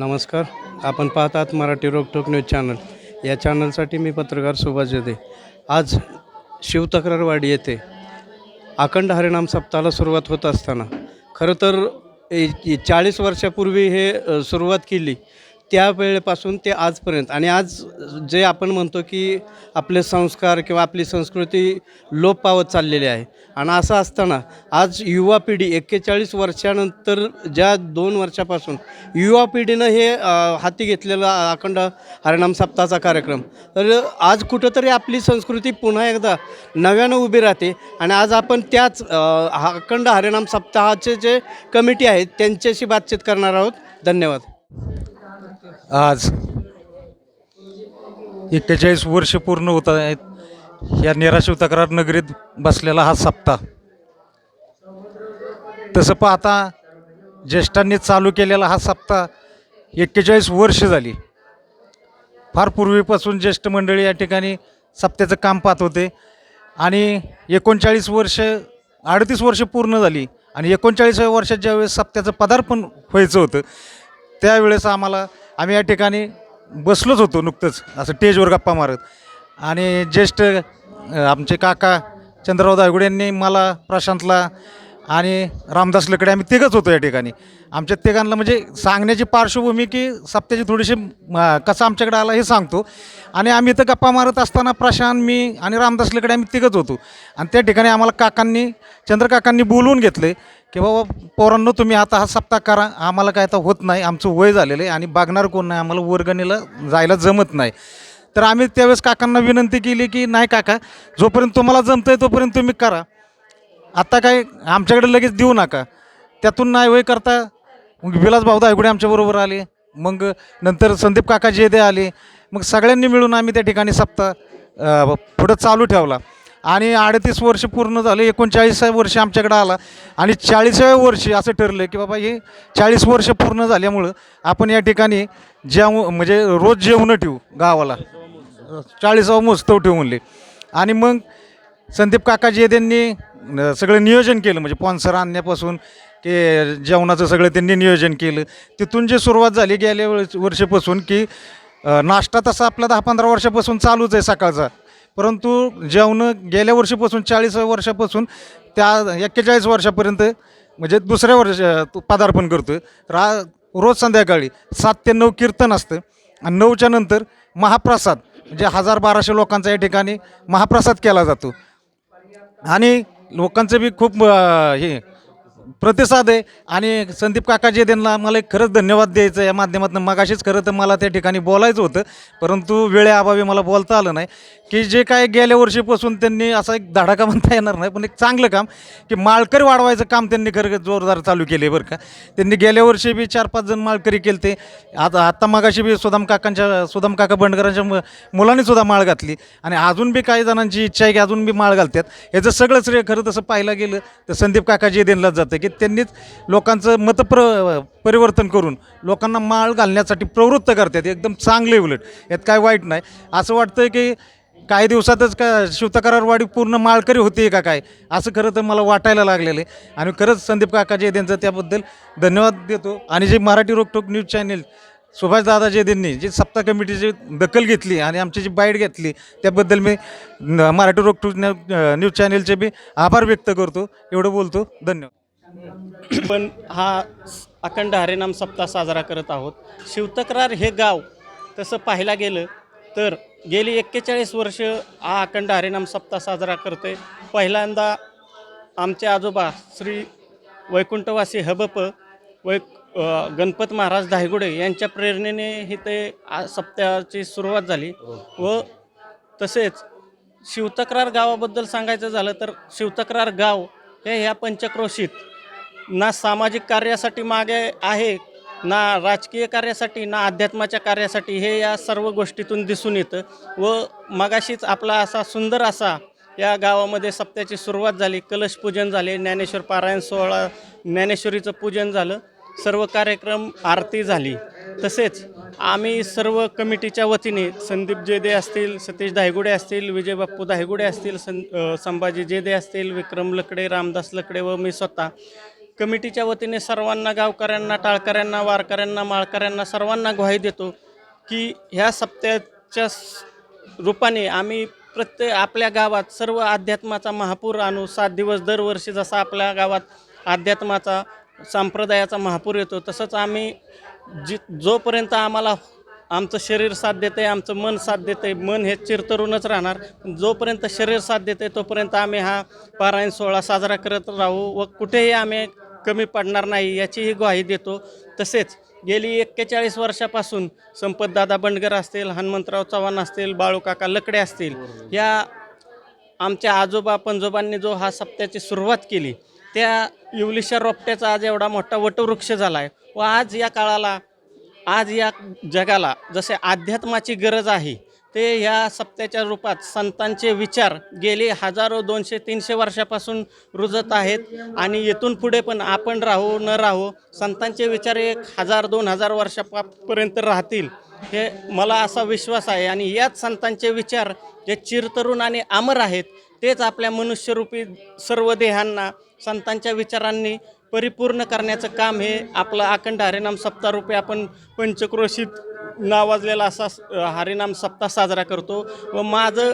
नमस्कार. आपण पाहतात मराठी रोकटोक न्यूज चॅनल. या चॅनलसाठी मी पत्रकार सुभाष जोदे. आज शिवतक्रारवाडी येथे अखंड हरिणाम सप्ताहाला सुरुवात होत असताना. खरं तर चाळीस वर्षापूर्वी हे सुरुवात केली. त्या वेळेपासून ते आजपर्यंत. आणि आज जे आपण म्हणतो की आपले संस्कार किंवा आपली संस्कृती लोप पावत चाललेली आहे. आणि असं असताना आज युवा पिढी एक्केचाळीस वर्षानंतर ज्या दोन वर्षापासून युवा पिढीनं हे हाती घेतलेला अखंड हरिणाम सप्ताहाचा कार्यक्रम. तर आज कुठंतरी आपली संस्कृती पुन्हा एकदा नव्यानं उभी राहते. आणि आज आपण त्याच हा अखंड हरिणाम सप्ताहाचे जे कमिटी आहेत त्यांच्याशी बातचीत करणार आहोत. धन्यवाद. आज एक्केचाळीस वर्ष पूर्ण होत आहेत. या निराशिव तक्रार नगरीत बसलेला हा सप्ताह. तसं पाहता ज्येष्ठांनी चालू केलेला हा सप्ताह एक्केचाळीस वर्ष झाली. फार पूर्वीपासून ज्येष्ठ मंडळी या ठिकाणी सप्त्याचं काम पाहत होते. आणि एकोणचाळीस वर्ष अडतीस वर्ष पूर्ण झाली. आणि एकोणचाळीसाव्या वर्षात ज्यावेळेस सप्त्याचं पदार्पण व्हायचं होतं त्यावेळेस आम्हाला आम्ही या ठिकाणी बसलोच होतो नुकतंच असं टेजवर गप्पा मारत. आणि ज्येष्ठ आमचे काका चंद्रराव दायगुडे यांनी मला प्रशांतला आणि रामदास लकडे आम्ही तिघंच होतो या ठिकाणी. आमच्या तिघांना म्हणजे सांगण्याची पार्श्वभूमी की सप्त्याची थोडीशी कसा कसं आमच्याकडे आला हे सांगतो. आणि आम्ही इथं गप्पा मारत असताना प्रशांत मी आणि रामदास लकडे आम्ही तिघंच होतो. आणि त्या ठिकाणी आम्हाला काकांनी चंद्रकाकांनी बोलवून घेतले. की बाबा पोरांनो तुम्ही आता हा सप्ताह करा. आम्हाला काय आता होत नाही. आमचं वय झालेलं आहे आणि बघणार कोण नाही. आम्हाला वर्गणीला जायला जमत नाही. तर आम्ही त्यावेळेस काकांना विनंती केली की नाही काका जोपर्यंत तुम्हाला जमतं आहे तोपर्यंत तुम्ही करा. आत्ता काय आमच्याकडे लगेच देऊ नका. त्यातून नाही वय करता. मग विलास भाऊ दायगुडे आमच्याबरोबर आले. मग नंतर संदीप काका जेदे आले. मग सगळ्यांनी मिळून आम्ही त्या ठिकाणी सप्ताह पुढं चालू ठेवला. आणि अडतीस वर्ष पूर्ण झाले एकोणचाळीसाव्या वर्षी आमच्याकडे आला. आणि चाळीसाव्या वर्षी असं ठरलं की बाबा हे चाळीस वर्ष पूर्ण झाल्यामुळं आपण या ठिकाणी जेव म्हणजे रोज जेवणं ठेवू गावाला. चाळीसावं मोजतव ठेवू म्हणले. आणि मग संदीप काकाजी त्यांनी सगळं नियोजन केलं म्हणजे स्पॉन्सर आणण्यापासून ते जेवणाचं सगळं त्यांनी नियोजन केलं. तिथून जी सुरुवात झाली गेल्या वर्षापासून की नाश्ता तसा आपला दहा पंधरा वर्षापासून चालूच आहे सकाळचा. परंतु जेवणं गेल्या वर्षीपासून चाळीस वर्षापासून त्या एक्केचाळीस वर्षापर्यंत म्हणजे दुसऱ्या वर्ष पदार्पण करतो रा रोज संध्याकाळी सात ते नऊ कीर्तन असतं. आणि नऊच्या नंतर महाप्रसाद म्हणजे हजार बाराशे लोकांचा या ठिकाणी महाप्रसाद केला जातो. आणि लोकांचं बी खूप हे प्रतिसाद आहे. आणि संदीप काकाजी त्यांना मला एक खरंच धन्यवाद द्यायचं या माध्यमातून मगाशीच खरं तर मला त्या ठिकाणी बोलायचं होतं. परंतु वेळेअभावी मला बोलता आलं नाही. की जे काय गेल्या वर्षीपासून त्यांनी असा एक धडाका म्हणता येणार नाही पण एक चांगलं काम की माळकरी वाढवायचं काम त्यांनी खरं जोरदार चालू केले बरं का. त्यांनी गेल्या वर्षी बी चार पाच जण माळकरी केले ते आता आत्ता मगाशी बी सुदाम काकांच्या सुदाम काका बंडकरांच्या मु मुलांनी सुद्धा माळ घातली. आणि अजून बी काही जणांची इच्छा आहे की अजून बी माळ घालतात. याचं सगळं श्रेय खरं तसं पाहायला गेलं तर संदीप काकाजी देणलाच जातं. की त्यांनीच लोकांचं मतप्र परिवर्तन करून लोकांना माळ घालण्यासाठी प्रवृत्त करतात. एकदम चांगले उलट. यात काय वाईट नाही. असं वाटतं की काही दिवसातच का शिवतकरारवाडी पूर्ण माळकरी होती का काय? असं खरं तर मला वाटायला लागलेलं आहे. आणि खरंच संदीप काका जे त्यांचं त्याबद्दल धन्यवाद देतो. आणि जे मराठी रोकटोक न्यूज चॅनेल सुभाषदादा जेदेंनी जी सप्ताह कमिटीची दखल घेतली आणि आमची जी बाईट घेतली त्याबद्दल मी मराठी रोकटोक न्यू- न्यूज चॅनेलचे मी आभार व्यक्त करतो. एवढं बोलतो. धन्यवाद. पण हा अखंड हरिनाम सप्ताह साजरा करत आहोत. शिवतक्रार हे गाव तसं पाहायला गेलं तर गेली एक्केचाळीस वर्ष हा अखंड हरिनाम सप्ताह साजरा करतोय. पहिल्यांदा आमचे आजोबा श्री वैकुंठवासी हबप वै गणपत महाराज धायगुडे यांच्या प्रेरणेने हे ते सप्ताहाची सुरुवात झाली व तसेच शिवतक्रार गावाबद्दल सांगायचं झालं तर शिवतक्रार गाव हे ह्या पंचक्रोशीत ना सामाजिक कार्यासाठी मागे आहे ना राजकीय कार्यासाठी ना अध्यात्माच्या कार्यासाठी हे या सर्व गोष्टीतून दिसून येतं. व मगाशीच आपला असा सुंदर असा या गावामध्ये सप्त्याची सुरुवात झाली कलश पूजन झाले ज्ञानेश्वर पारायण सोहळा ज्ञानेश्वरीचं पूजन झालं सर्व कार्यक्रम आरती झाली. तसेच आम्ही सर्व कमिटीच्या वतीने संदीप जेदे असतील सतीश धायगुडे असतील विजय बाप्पू धायगुडे असतील सं संभाजी जेदे असतील विक्रम लकडे रामदास लकडे व मी स्वतः कमिटीच्या वतीने सर्वांना गावकऱ्यांना टाळकऱ्यांना वारकऱ्यांना माळकऱ्यांना सर्वांना ग्वाही देतो की ह्या सप्त्याच्या रूपाने आम्ही प्रत्येक आपल्या गावात सर्व अध्यात्माचा महापूर आणू. सात दिवस दरवर्षी जसा आपल्या गावात अध्यात्माचा संप्रदायाचा महापूर येतो तसंच आम्ही जी जोपर्यंत आम्हाला आमचं शरीर साथ आहे आमचं मन साथ आहे मन हे चिरतरूनच राहणार. जोपर्यंत शरीर साथ देते तोपर्यंत आम्ही हा पारायण सोहळा साजरा करत राहू व कुठेही आम्ही कमी पडणार नाही याचीही ग्वाही देतो. तसेच गेली एक्केचाळीस वर्षापासून संपतदादा बंडगर असतील हनुमंतराव चव्हाण असतील बाळूकाका लकडे असतील या आमच्या आजोबा पंजोबांनी जो हा सप्त्याची सुरुवात केली त्या इवलिशा रोपट्याचा आज एवढा मोठा वटवृक्ष झाला आहे व आज या काळाला आज या जगाला जसे अध्यात्माची गरज आहे ते ह्या सप्त्याच्या रूपात संतांचे विचार गेले हजारो दोनशे तीनशे वर्षापासून रुजत आहेत आणि येथून पुढे पण आपण राहू न राहू संतांचे विचार एक हजार दोन हजार वर्षापर्यंत राहतील हे मला असा विश्वास आहे. आणि याच संतांचे विचार जे चिरतरुण आणि अमर आहेत तेच आपल्या मनुष्यरूपी सर्व देहांना संतांच्या विचारांनी परिपूर्ण करण्याचं काम हे आपलं अखंड हरिनाम सप्ताह आपण पंचक्रोशीत नावाजलेला असा हरिनाम सप्ताह साजरा करतो. व माझं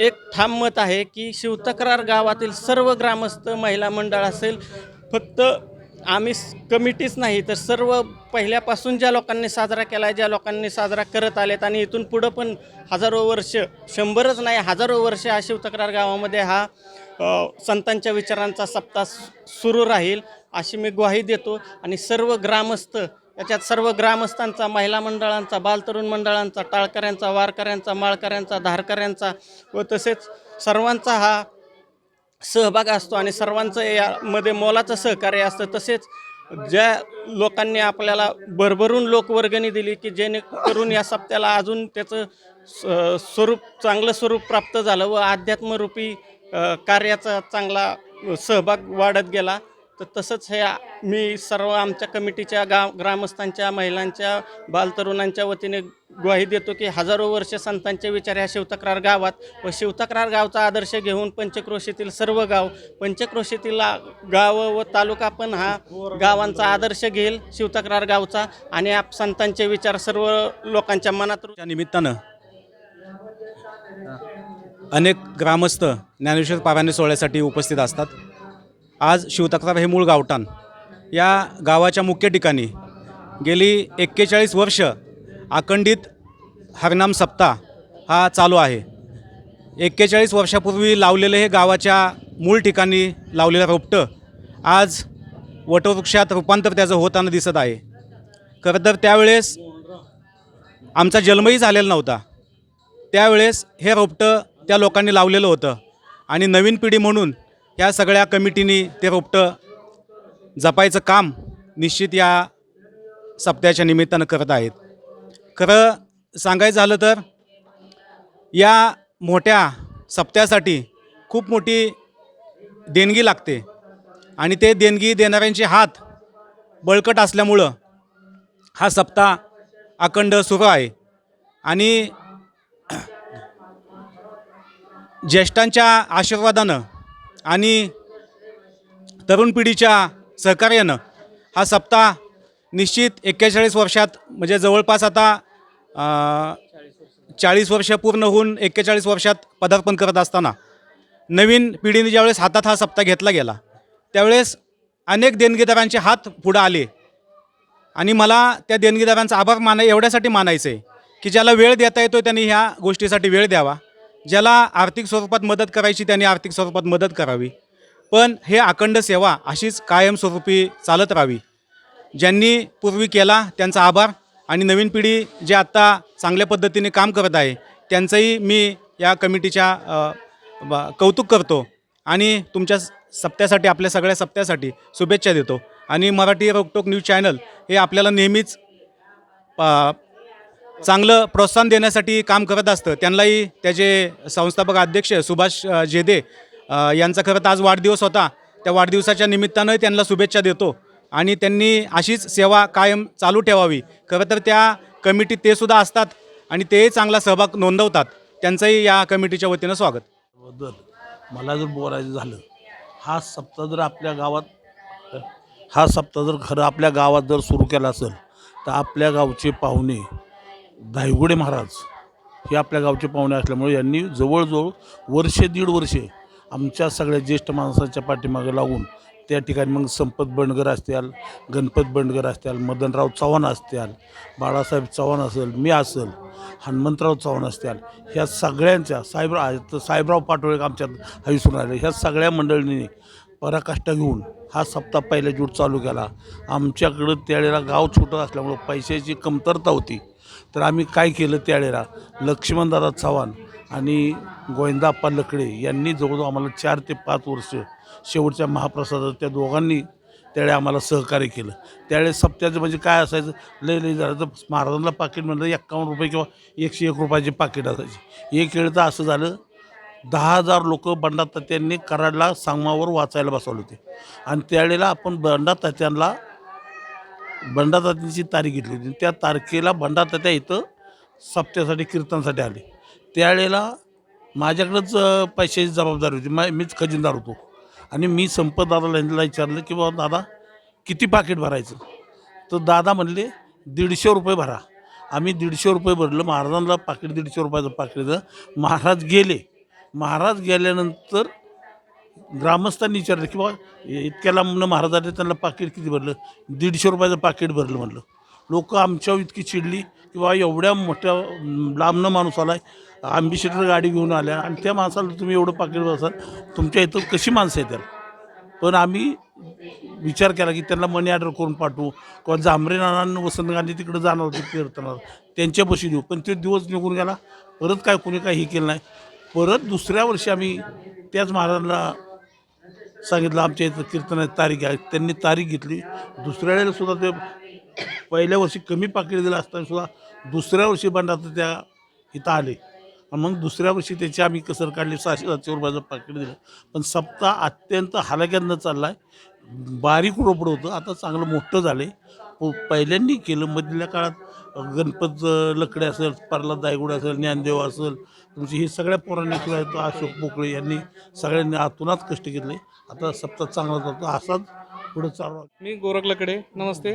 एक ठाम मत आहे की शिवतक्रार गावातील सर्व ग्रामस्थ महिला मंडळ असेल फक्त आम्ही कमिटीच नाही तर सर्व पहिल्यापासून ज्या लोकांनी साजरा केला आहे ज्या लोकांनी साजरा करत आलेत आणि इथून पुढं पण हजारो वर्ष शंभरच नाही हजारो वर्ष हा शिवतक्रार गावामध्ये हा संतांच्या विचारांचा सप्ताह सुरू राहील अशी मी ग्वाही देतो. आणि सर्व ग्रामस्थ याच्यात सर्व ग्रामस्थांचा महिला मंडळांचा बालतरुण मंडळांचा टाळकऱ्यांचा वारकऱ्यांचा माळकऱ्यांचा धारकऱ्यांचा व तसेच सर्वांचा हा सहभाग असतो आणि सर्वांचं यामध्ये मोलाचं सहकार्य असतं. तसेच ज्या लोकांनी आपल्याला भरभरून लोकवर्गणी दिली की जेणेकरून या सप्त्याला अजून त्याचं स- स्वरूप चांगलं स्वरूप प्राप्त झालं व अध्यात्मरूपी कार्याचा चांगला सहभाग वाढत गेला. तर तसंच हे मी सर्व आमच्या कमिटीच्या गाव ग्रामस्थांच्या महिलांच्या बालतरुणांच्या वतीने ग्वाही देतो की हजारो वर्ष संतांचे विचार ह्या शिवतक्रार गावात व शिवतक्रार गावचा आदर्श घेऊन पंचक्रोशीतील सर्व गाव पंचक्रोशीतील गावं व तालुका पण हा गावांचा आदर्श घेईल शिवतक्रार गावचा आणि आप संतांचे विचार सर्व लोकांच्या मनात त्या निमित्तानं अनेक ग्रामस्थ ज्ञानेश्वर पारायण सोहळ्यासाठी उपस्थित असतात. आज शिवतक्रार हे मूळ गावठाण. या गावाच्या मुख्य ठिकाणी गेली एक्केचाळीस वर्ष आखंडित हरनाम सप्ताह हा चालू आहे. एक्केचाळीस वर्षापूर्वी लावलेलं हे गावाच्या मूळ ठिकाणी लावलेलं रोपटं आज वटवृक्षात रूपांतर त्याचं होताना दिसत आहे. खरं तर त्यावेळेस आमचा जन्मही झालेला नव्हता. त्यावेळेस हे रोपटं त्या लोकांनी लावलेलं होतं आणि नवीन पिढी म्हणून या सगळ्या कमिटीनी ते रोपटं जपायचं काम निश्चित या सप्त्याच्या निमित्तानं करत आहेत. खरं सांगायचं झालं तर या मोठ्या सप्त्यासाठी खूप मोठी देणगी लागते आणि ते देणगी देणाऱ्यांचे हात बळकट असल्यामुळं हा सप्ताह अखंड सुरू आहे. आणि ज्येष्ठांच्या आशीर्वादानं आणि तरुण पिढीच्या सहकार्यानं हा सप्ताह निश्चित एक्केचाळीस वर्षात म्हणजे जवळपास आता चाळीस वर्ष पूर्ण होऊन एक्केचाळीस वर्षात पदार्पण करत असताना नवीन पिढीने ज्यावेळेस हातात हा सप्ताह घेतला गेला त्यावेळेस अनेक देणगीदारांचे हात पुढं आले. आणि मला त्या देणगीदारांचा आभार माना एवढ्यासाठी मानायचं आहे की ज्याला वेळ देता येतो त्यांनी ह्या गोष्टीसाठी वेळ द्यावा. ज्याला आर्थिक स्वरूपात मदत करायची त्यांनी आर्थिक स्वरूपात मदत करावी. पण हे अखंड सेवा अशीच कायमस्वरूपी चालत राहावी. ज्यांनी पूर्वी केला त्यांचा आभार. आणि नवीन पिढी जे आत्ता चांगल्या पद्धतीने काम करत आहे त्यांचंही मी या कमिटीच्या ब- कौतुक करतो. आणि तुमच्या सप्त्यासाठी आपल्या सगळ्या सप्त्यासाठी शुभेच्छा देतो. आणि मराठी रोकटोक न्यूज चॅनल हे आपल्याला नेहमीच प- चांगलं प्रोत्साहन देण्यासाठी काम करत असतं. त्यांनाही त्याचे संस्थापक अध्यक्ष सुभाष जेदे यांचा खरं तर आज वाढदिवस होता. त्या वाढदिवसाच्या निमित्तानं त्यांना शुभेच्छा देतो. आणि त्यांनी अशीच सेवा कायम चालू ठेवावी. खरं तर त्या कमिटीत ते सुद्धा असतात आणि तेही चांगला सहभाग नोंदवतात. त्यांचंही या कमिटीच्या वतीनं स्वागत. बद्दल मला जर बोलायचं झालं हा सप्ताह जर आपल्या गावात हा सप्ताह जर खरं आपल्या गावात जर सुरू केला असेल तर आपल्या गावचे पाहुणे धायगुडे महाराज हे आपल्या गावचे पाहुणे असल्यामुळे यांनी जवळजवळ वर्षे दीड वर्षे आमच्या सगळ्या ज्येष्ठ माणसाच्या पाठीमागे लागून त्या ठिकाणी मग संपत बंडगर असतील गणपत बंडगर असतील मदनराव चव्हाण असतील बाळासाहेब चव्हाण असेल मी असेल हनुमंतराव चव्हाण असतील ह्या सगळ्यांच्या साहेबराव साहेबराव पाटोळे आमच्यात हविसून आले ह्या सगळ्या मंडळींनी पराकाष्ठा घेऊन हा सप्ताह पहिल्या जूट चालू केला. आमच्याकडं त्यावेळेला गाव छोटं असल्यामुळं पैशाची कमतरता होती. तर आम्ही काय केलं त्यावेळेला? लक्ष्मणदादा चव्हाण आणि गोविंदाप्पा लकडे यांनी जवळजवळ आम्हाला चार ते पाच वर्ष शेवटच्या महाप्रसादात त्या दोघांनी त्यावेळी आम्हाला सहकार्य केलं. त्यावेळेस सप्त्याचं म्हणजे काय असायचं? लय लय झालं. तर महाराजांना पाकिट म्हणलं एक्कावन्न रुपये किंवा एकशे एक रुपयाची पाकिट असायची. एक वेळ तर असं झालं दहा हजार लोक बंडा तात्यांनी कराडला सांगमावर वाचायला बसवले होते. आणि त्यावेळेला आपण बंडा तात्यांना बंडातात्यांची तारीख घेतली होती. त्या तारखेला बंडातात्या इथं सप्त्यासाठी कीर्तनासाठी आले. त्यावेळेला माझ्याकडंच पैशाची जबाबदारी होती. मा मीच खजिनदार होतो. आणि मी संपत दादाला विचारलं की बाबा दादा किती पाकिट भरायचं? तर दादा म्हणले दीडशे रुपये भरा. आम्ही दीडशे रुपये भरलं. महाराजांना पाकिट दीडशे रुपयाचं पाकिट महाराज गेले. महाराज गेल्यानंतर ग्रामस्थांनी विचारलं की बा इतक्या लांबनं महाराजांनी त्यांना पाकिट किती भरलं? दीडशे रुपयाचं पाकिट भरलं म्हणलं. लोक आमच्यावर इतकी चिडली की बा एवढ्या मोठ्या लांबनं माणूस आला आहे आंबीशेटर गाडी घेऊन आल्या आणि त्या माणसाला तुम्ही एवढं पाकिट बसाल तुमच्या इथं कशी माणसं येतात पण आम्ही विचार केला की त्यांना मनी ऑर्डर करून पाठवू किंवा जांभरे नाना वसंत गांधी तिकडे जाणार होते कीर्तनाला त्यांच्यापाशी देऊ. पण ते दिवस निघून गेला. परत काय कोणी काही हे केलं नाही. परत दुसऱ्या वर्षी आम्ही त्याच महाराजांना सांगितलं आमच्या इथं कीर्तनाची तारीख आहे. त्यांनी तारीख घेतली. दुसऱ्या वेळेला सुद्धा ते पहिल्या वर्षी कमी पाकिट दिलं असताना सुद्धा दुसऱ्या वर्षी बंडात त्या इथं आले. आणि मग दुसऱ्या वर्षी त्याची आम्ही कसर काढली सहाशे सातशे रुपयाचं पाकिट दिलं. पण सप्ताह अत्यंत हलक्यानं चालला आहे बारीक रोपड होतं. आता चांगलं मोठं झालं आहे पहिल्यांनी केलं. मधल्या काळात गणपत लकडे असेल परला दायगुड असेल ज्ञानदेव असेल तुमची ही सगळ्या पोरांनी किंवा अशोक पोकळे यांनी सगळ्यांनी आतूनच कष्ट घेतले. आता सप्ताह चांगला जातो. असाच पुढं चालू मी मी गोरखलकडे नमस्ते.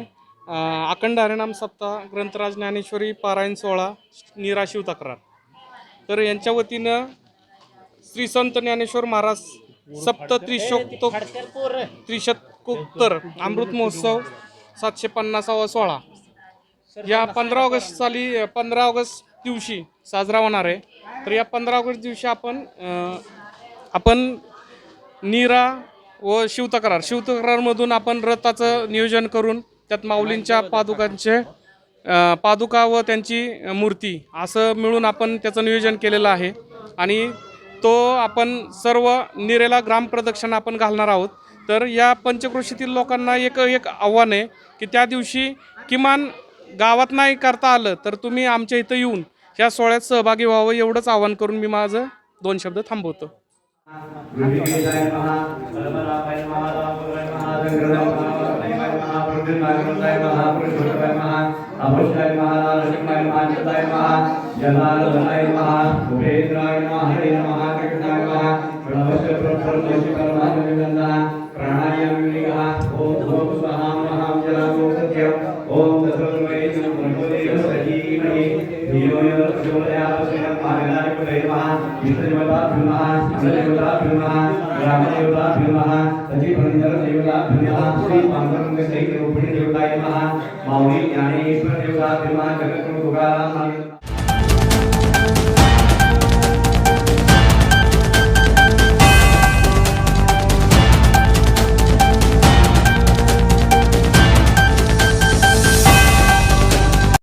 अखंड हरिणाम सप्ताह ग्रंथराज ज्ञानेश्वरी पारायण सोहळा निराशिव तक्रार. तर यांच्या वतीनं श्री संत ज्ञानेश्वर महाराज सप्त त्रिशोक्तो त्रिशतकोत्तर अमृत महोत्सव सातशे पन्नासावा सोहळा. या पंधरा ऑगस्ट साली पंधरा ऑगस्ट दिवशी साजरा होणार आहे. तर या पंधरा ऑगस्ट दिवशी आपण आपण नीरा व शिवतक्रार शिवतक्रारमधून आपण रथाचं नियोजन करून त्यात माऊलींच्या पादुकांचे अ, पादुका व त्यांची मूर्ती असं मिळून आपण त्याचं नियोजन केलेलं आहे. आणि तो आपण सर्व निरेला ग्रामप्रदक्षिणा आपण घालणार आहोत. तर या पंचक्रोशीतील लोकांना एक एक आव्हान आहे की त्या दिवशी किमान गावात नाही करता आलं तर तुम्ही आमच्या इथं येऊन या सोहळ्यात सहभागी व्हावं एवढंच आवाहन करून मी माझं दोन शब्द थांबवतो माऊली ज्ञानेश्वर देवता जगद्गुरु तुकाराम